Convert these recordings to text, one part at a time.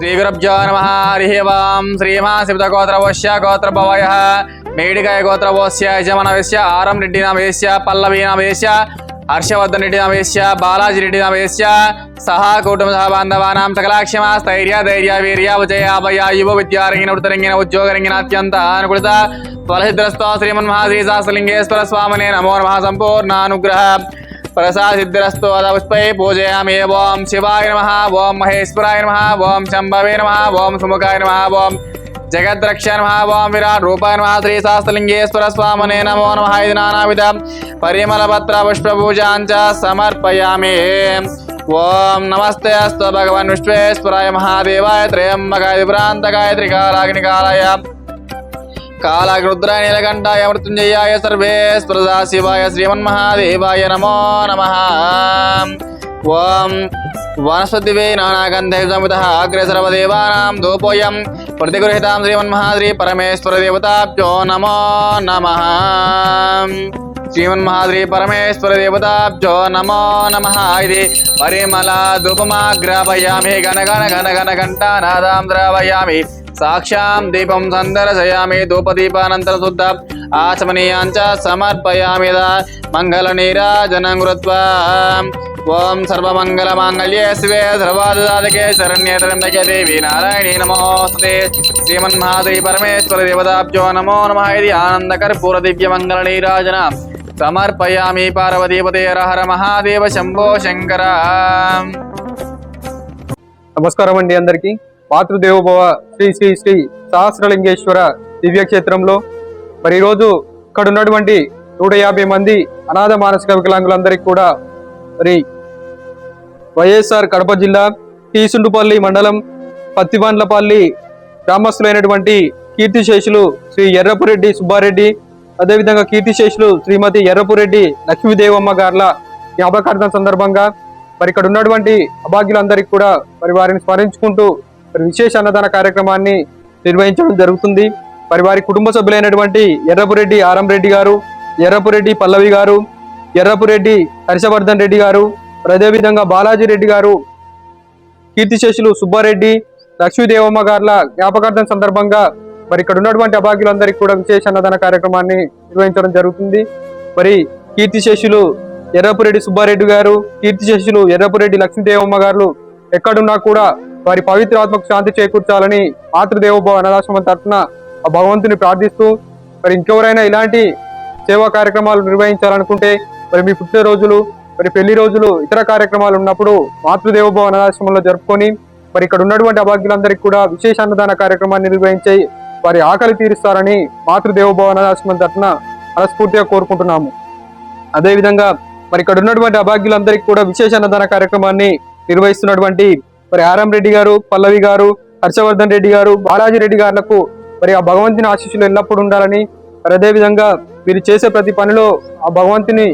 श्रीगुरुभ्यो नमः, हरिः वां श्रीमासिबुधगोत्रवोऽस्य गोत्रभवयः मेडिकयगोत्रवोऽस्य यजमनवेश्य आरं रेड्डिनामेश्य पल्लवीनामेश्य हर्षवर्धन रेड्डिनामेश्य बालाजी रेड्डिनामेश्य सह कुटुम्बसह बान्धवानां सकलाक्षमा स्थैर्य धैर्य वीर्य विजयाभय युव विद्यारङ्गिन उत्तरङ्गिन उद्योगरङ्गिन अत्यन्त अनुकूलित त्वलसिद्धस्त्व श्रीमन्महा श्रीशास्त्रलिङ्गेश्वर स्वामने नमो नमः, सम्पूर्णानुग्रह। అత్యంత అనుకూలత పుష్పై పూజయామి ఓం శివాయ నమ ఓం మహేశ్వరాయ నమ ఓం శంభవే నమ ఓం సుముఖాయ నమ ఓం జగద్రక్ష నమ ఓం విరాట్ రూపాయ నమ శ్రీ శాస్త్రలింగేశ్వర స్వామనే నమో నమ ఇది నానావిధ పరిమళపత్ర పుష్పపూజాంచ సమర్పయామి ఓం నమస్తే అస్తు భగవన్ విశ్వేశ్వరాయ మహాదేవాయ త్రయంబకాయ విభ్రాంతకాయ త్రికాలాగ్నికాలాయ కాళరుద్రాయ నీలకంఠాయ మృత్యుంజయాయ సర్వేశ్వర శివాయ శ్రీమన్మహాదేవాయ నమో నమ ఓం వనస్పతివే నానాగంధై సమిత అగ్రే సర్వదేవానాం ధూపోయం ప్రతిగృహితాం శ్రీమన్మహాద్రి పరమేశ్వర దేవతాభ్యో నమో నమ శ్రీమన్మహాద్రి పరమేశ్వర దేవతాభ్యో నమో నమ ఇది పరిమళ ధూపమాగ్రాపయామి గణ గణ గణ గణ ఘంటానాదాం ద్రావయామి సాక్షాం దీపం సందర్శయామి ధూపదీపానంతర శుద్ధ ఆచమనీయాంచ సమర్పయామి మంగళ నీరాజనం కృత్వా ఓం సర్వమంగళ మాంగళ్యే శివే సర్వాదాదకే శరణ్యే త్రంబకే దేవి నారాయణీ నమోస్తే శ్రీమన్మహాదేవి పరమేశ్వర దేవతాభ్యో నమో నమ ఇది ఆనంద కర్పూర దివ్య మంగళ నీరాజన సమర్పయామి పార్వతీపతే హర మహాదేవ శంభో శంకర నమస్కారం అండి అందరికీ। మాతృదేవోభవ శ్రీ శ్రీ శ్రీ సహస్రలింగేశ్వర దివ్యక్షేత్రంలో మరి ఈరోజు ఇక్కడ ఉన్నటువంటి నూట యాభై మంది అనాథ మానసిక వికలాంగులందరికీ కూడా మరి వైఎస్ఆర్ కడప జిల్లా తీసుండుపల్లి మండలం పత్తిబండ్లపల్లి గ్రామస్తులైనటువంటి కీర్తిశేషులు శ్రీ ఎర్రపురెడ్డి సుబ్బారెడ్డి అదేవిధంగా కీర్తిశేషులు శ్రీమతి ఎర్రపురెడ్డి లక్ష్మీదేవమ్మ గార్ల జ్ఞాపకార్థం సందర్భంగా మరి ఇక్కడ ఉన్నటువంటి అభాగ్యులందరికీ కూడా మరి వారిని స్మరించుకుంటూ మరి విశేష అన్నదాన కార్యక్రమాన్ని నిర్వహించడం జరుగుతుంది. మరి వారి కుటుంబ సభ్యులైనటువంటి ఎర్రపురెడ్డి ఆరం రెడ్డి గారు ఎర్రపురెడ్డి పల్లవి గారు ఎర్రపురెడ్డి హర్షవర్ధన్ రెడ్డి గారు అదేవిధంగా బాలాజీ రెడ్డి గారు కీర్తిశేషులు సుబ్బారెడ్డి లక్ష్మీదేవమ్మ గారుల జ్ఞాపకార్థం సందర్భంగా మరి ఇక్కడ ఉన్నటువంటి అభాగ్యులందరికీ కూడా విశేష అన్నదాన కార్యక్రమాన్ని నిర్వహించడం జరుగుతుంది. మరి కీర్తిశేషులు ఎర్రపురెడ్డి సుబ్బారెడ్డి గారు కీర్తిశేషులు ఎర్రపురెడ్డి లక్ష్మీదేవమ్మ గారు ఎక్కడున్నా కూడా వారి పవిత్ర ఆత్మకు శాంతి చేకూర్చాలని మాతృదేవోభవ అనాథాశ్రమం తరఫున ఆ భగవంతుని ప్రార్థిస్తూ మరి ఇంకెవరైనా ఇలాంటి సేవా కార్యక్రమాలు నిర్వహించాలనుకుంటే మరి మీ పుట్టినరోజులు మరి పెళ్ళి రోజులు ఇతర కార్యక్రమాలు ఉన్నప్పుడు మాతృదేవోభవ అనాథాశ్రమంలో జరుపుకొని మరి ఇక్కడ ఉన్నటువంటి అభాగ్యులందరికీ కూడా విశేష అన్నదాన కార్యక్రమాన్ని నిర్వహించి వారి ఆకలి తీరుస్తారని మాతృదేవోభవ అనాథాశ్రమం తరఫున మనస్ఫూర్తిగా కోరుకుంటున్నాము. అదేవిధంగా మరి ఇక్కడ ఉన్నటువంటి అభాగ్యులందరికీ కూడా విశేష అన్నదాన కార్యక్రమాన్ని నిర్వహిస్తున్నటువంటి మరి ఆరం రెడ్డి గారు పల్లవి గారు హర్షవర్ధన్ రెడ్డి గారు బాలాజీ రెడ్డి గారులకు మరి ఆ భగవంతుని ఆశీస్సులు ఎల్లప్పుడూ ఉండాలని మరి అదేవిధంగా వీరు చేసే ప్రతి పనిలో ఆ భగవంతుని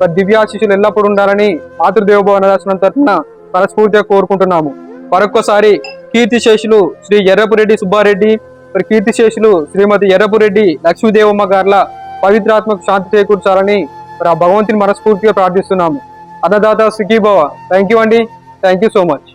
మరి దివ్యాశీస్సులు ఎల్లప్పుడూ ఉండాలని మాతృదేవభవ అన్నదాసనం తరఫున మనస్ఫూర్తిగా కోరుకుంటున్నాము. మరొక్కసారి కీర్తిశేషులు శ్రీ ఎర్రపురెడ్డి సుబ్బారెడ్డి మరి కీర్తిశేషులు శ్రీమతి ఎర్రపురెడ్డి లక్ష్మీదేవమ్మ గార్ల పవిత్రాత్మకు శాంతి చేకూర్చాలని మరి ఆ భగవంతుని మనస్ఫూర్తిగా ప్రార్థిస్తున్నాము. అన్నదాత సుఖీభవ. థ్యాంక్ యూ అండి. Thank you so much